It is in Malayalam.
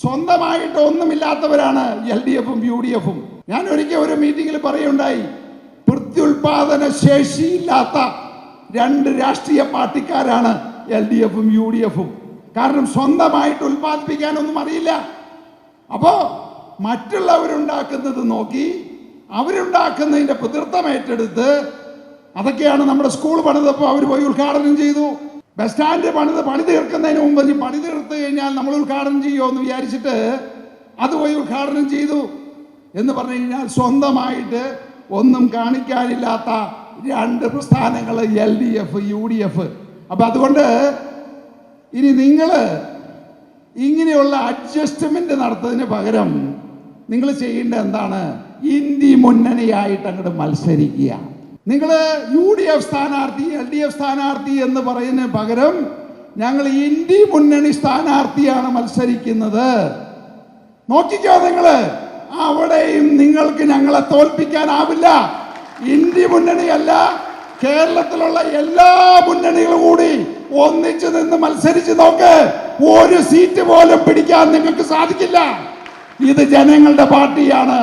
സ്വന്തമായിട്ട് ഒന്നുമില്ലാത്തവരാണ് എൽ ഡി എഫും യു ഡി എഫും ഞാൻ ഒരിക്കൽ ഒരു മീറ്റിംഗിൽ പറയുണ്ടായി പ്രത്യുൽപാദന ശേഷിയില്ലാത്ത രണ്ട് രാഷ്ട്രീയ പാർട്ടിക്കാരാണ് എൽ ഡി എഫും യു ഡി എഫും കാരണം സ്വന്തമായിട്ട് ഉൽപ്പാദിപ്പിക്കാനൊന്നും അറിയില്ല. അപ്പോ മറ്റുള്ളവരുണ്ടാക്കുന്നത് നോക്കി അവരുണ്ടാക്കുന്നതിന്റെ പിതൃത്വം ഏറ്റെടുത്ത് അതൊക്കെയാണ് നമ്മുടെ സ്കൂൾ പണിതപ്പോൾ അവർ പോയി ഉദ്ഘാടനം ചെയ്തു. ബസ് സ്റ്റാൻഡ് പണിത് പണി തീർക്കുന്നതിന് മുമ്പ് പണി തീർത്ത് കഴിഞ്ഞാൽ നമ്മൾ ഉദ്ഘാടനം ചെയ്യുമോ എന്ന് വിചാരിച്ചിട്ട് അത് പോയി ഉദ്ഘാടനം ചെയ്തു എന്ന് പറഞ്ഞു കഴിഞ്ഞാൽ സ്വന്തമായിട്ട് ഒന്നും കാണിക്കാനില്ലാത്ത രണ്ട് പ്രസ്ഥാനങ്ങൾ L D F U D F അപ്പം അതുകൊണ്ട് ഇനി നിങ്ങൾ ഇങ്ങനെയുള്ള അഡ്ജസ്റ്റ്മെന്റ് നടത്തതിന് പകരം നിങ്ങൾ ചെയ്യേണ്ട എന്താണ്? ഇന്ത്യ മുന്നണിയായിട്ട് അങ്ങോട്ട് മത്സരിക്കുക. നിങ്ങൾ യു ഡി എഫ് സ്ഥാനാർത്ഥി എൽ ഡി എഫ് സ്ഥാനാർത്ഥി എന്ന് പറയുന്ന പകരം ഞങ്ങൾ ഇന്ത്യ മുന്നണി സ്ഥാനാർത്ഥിയാണ് മത്സരിക്കുന്നത്. നോക്കിക്കോ നിങ്ങൾ. അവിടെയും നിങ്ങൾക്ക് ഞങ്ങളെ തോൽപ്പിക്കാനാവില്ല. ഇന്ത്യ മുന്നണിയല്ല കേരളത്തിലുള്ള എല്ലാ മുന്നണികളും കൂടി ഒന്നിച്ചു നിന്ന് മത്സരിച്ച് നോക്ക്. ഒരു സീറ്റ് പോലും പിടിക്കാൻ നിങ്ങൾക്ക് സാധിക്കില്ല. ഇത് ജനങ്ങളുടെ പാർട്ടിയാണ്.